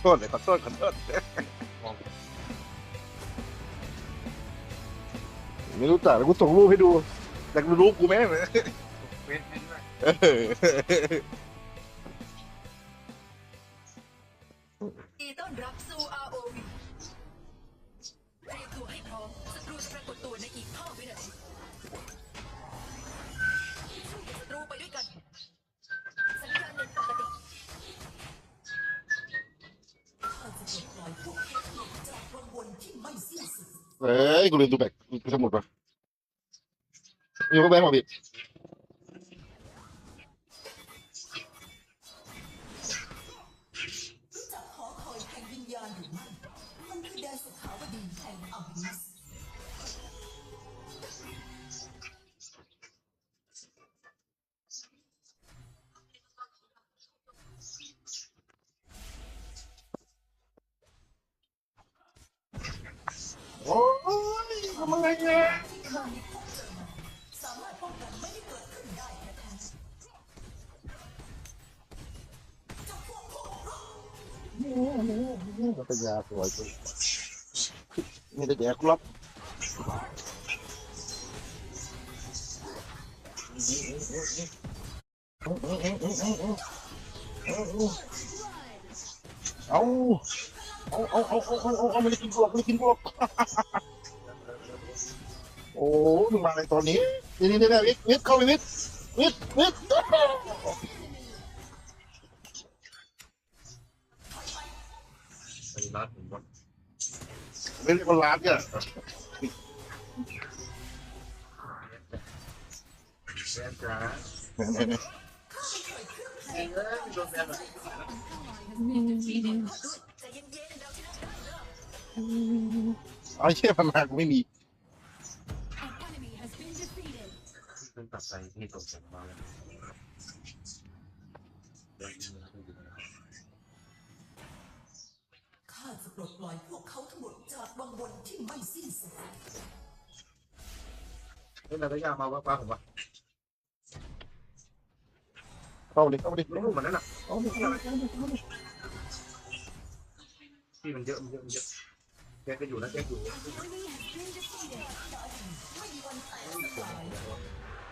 โทษเลยขอโทษขอโทษไม่รู้จักแล้วกูส่งรูปให้ดูอยากดูรูปกูไหมเนี่ยเว้นให้ด้วย สุดเฮ้ยกูลืมดูแบกสมุดป่ะอยู่กับแบงค์มาพี่ เนี่ยสามารถป้องกันไม่ให้เกิดขึ้นได้แท้มันเป็นยาสวยจังนี่ได้แดกครับเอาเอาเอาเอาเอาเอาเอาไม่ได้กินกลอกไม่ได้กินกลอก โอ้มึงมาในตอนนี้นี่นี่นี่วิทวิทเข้าไปวิทวิทวิทไปรัดผมว่าไม่ได้คนร้านเนี่ยแม่จ้าเนี่ยเอ้ยโดนแม่บบๆใจเย็นๆเราชนะได้เอาเชี่ยพมากูไม่มี เป็นตัดใจที่ตกใจมาแล้วข้าจะปลดปล่อยพวกเขาทั้งหมดจากวังวนที่ไม่สิ้นสุดเฮ้ยนาตยามาว่าป้าผมว่าเข้าดิเข้าดิลูกมันนั่นน่ะเข้าดิเข้าดิเข้าดิเข้าดิที่มันเยอะมันเยอะมันเยอะแกก็อยู่นะแกอยู่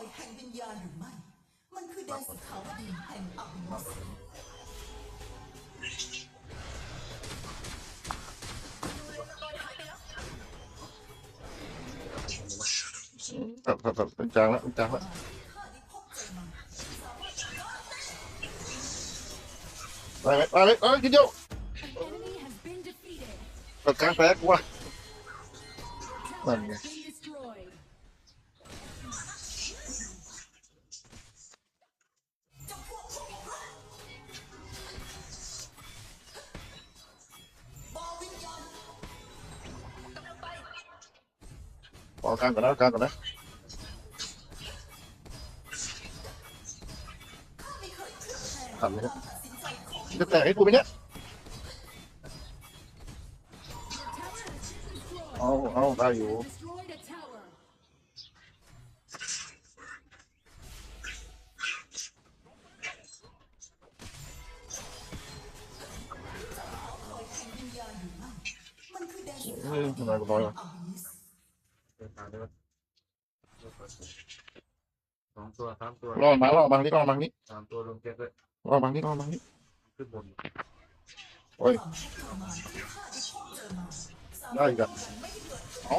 อยแห่งวิญญาณหรือไม่ มันคือแดนสุขาวดีแห่งอัมบิสตัดตัดตัดเป็นจางแล้วเป็นจางแล้วข้าได้พบเจอมันไปเลยเอ้ยกินเดียว An enemy has been defeated. ตัดกลางแตกว่ะ Tower Vâng. has been เคลือบแคลงทำเลยนะตัดสินใจของจะแตกให้กูไหมเนี่ย The tower has been destroyed. เอาเอาได้อยู่ สองตัวสามตัวล่อมาล่อมานี่ล่อมานี่สามตัวลงเจ็ดเลยล่อมานี่ล่อมานี่ขึ้นบนโอ้ยได้อีกอะเอา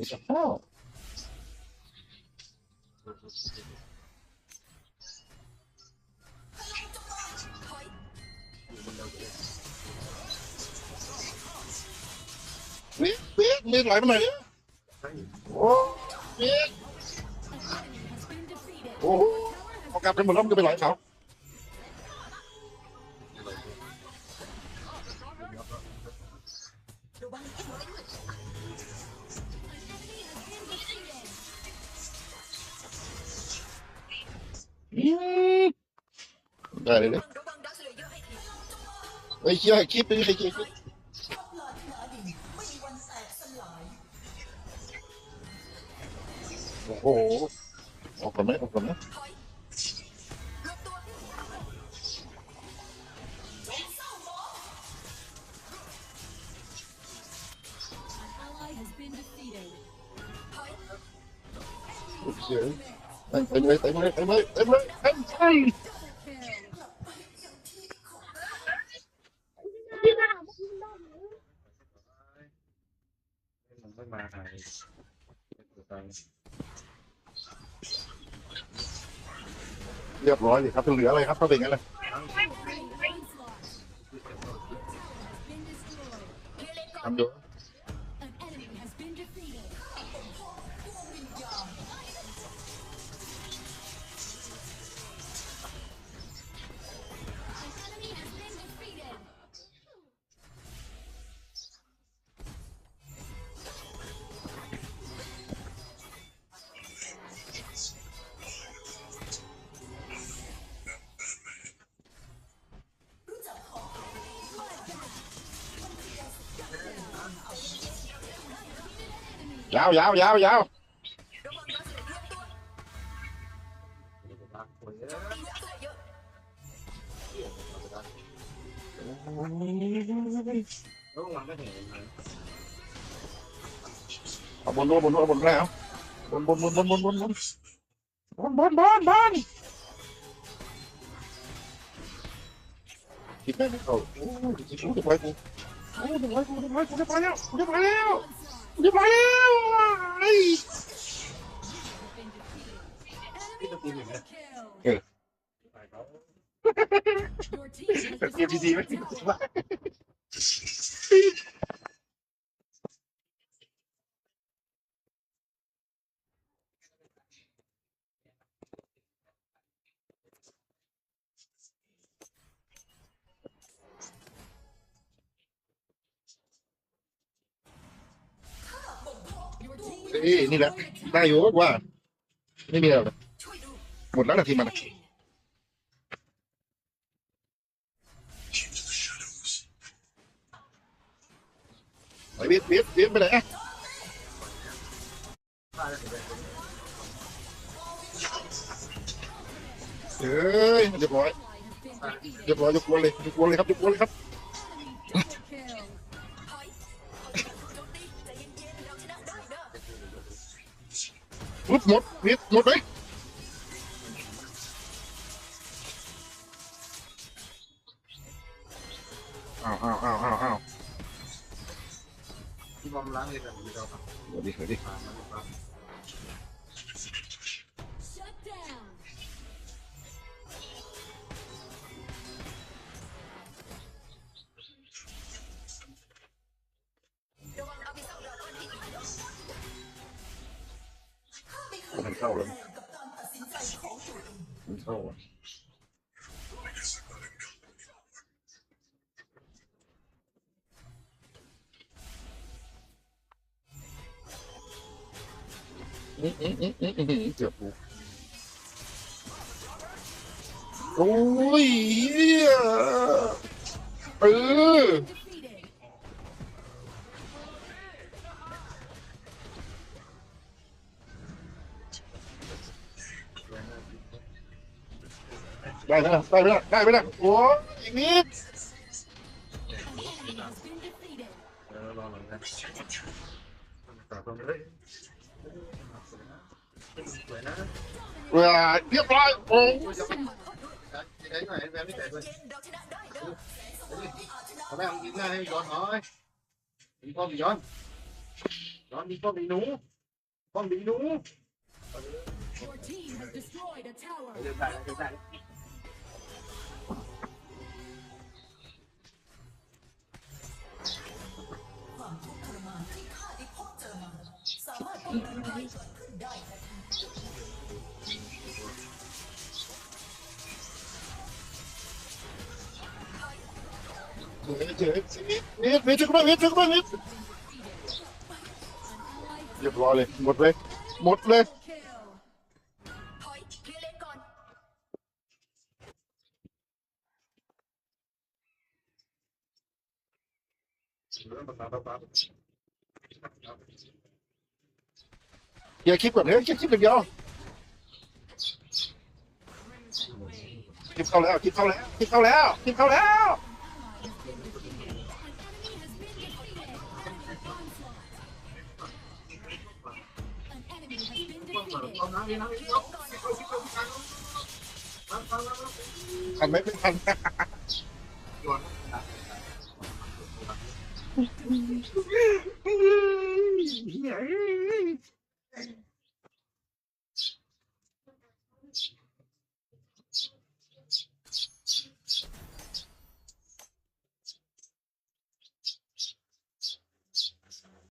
อีกแล้วนี่นี่มีไหลมาไหนโอ้นี่โอ้โหเอากลับไปหมดแล้วมันก็ไปไหลเขา หายเลยไอ้เชี่ยคลิปไม่มีใครคลิปโอ้โหออกก่นไหมออกก่นไหมโอเคไปไปเลยไปเลยไปเลยไปเลยไปเลย มันไม่มาเรียบร้อยเลยครับเหลืออะไรครับถ้าเป็นงั้นเลย Onslaught. Been destroyed. ยาวยาวยาวยาวระวังดักสเลเยอร์รวบตัว โอ้ยผมไปผมไปผมจะไปแล้วผมจะไปแล้วผมจะไปแล้วไอ้เออแบบเกมพีซีไม่ถึงว่า tower. นี่แหละ ได้อยู่ว่า ไม่มีอะไรช่วหมดแล้วนาทีมันไอ้เวียดเวียดเวียดไปไหนอะเอ้ยเรียบร้อยเรียบร้อยยกวนเลยยกวนเลยครับยกวนเลยครับ หมดนิดหมดไหมอ้าวอ้าวอ้าวอ้าวอ้าวที่บอมล้างเลยกันเดี๋ยวครับเดี๋ยวดิเดี๋ยวดิมามาดูครับ กับการตัดสินใจของ ได้ไหมล่ะได้ไหมล่ะได้ไหมล่ะโอ้ยอีกนิด An enemy has been defeated. เดี๋ยวรอหน่อยนะต่อตรงเลยสวยนะเวลาเรียบร้อยโอ้ยได้หน่อยแบบไม่แต่ด้วยเจนเราชนะได้เด้อเอาแม่ยิงหน้าให้ย้อนหน่อยมีป้อมย้อนย้อนมีป้อมมีหนูป้อมมีหนู Your team has destroyed a tower. เดินได้เดินได้ นภัยเกิดขึ้นได้ทันทีเจ๋เจ๋นิดนิดนิดจุกนิดจุกนิดเรียบร้อยเลย หมดเลย หมดเลย Kill. ถอยเคลียร์เลนก่อน เคลียร์คลิปก่อนเฮ้ยเคลียร์คลิปอย่างเดียวคลิปเข้าแล้วคลิปเข้าแล้วคลิปเข้าแล้วคลิปเข้าแล้วทันไหมไม่ทันเ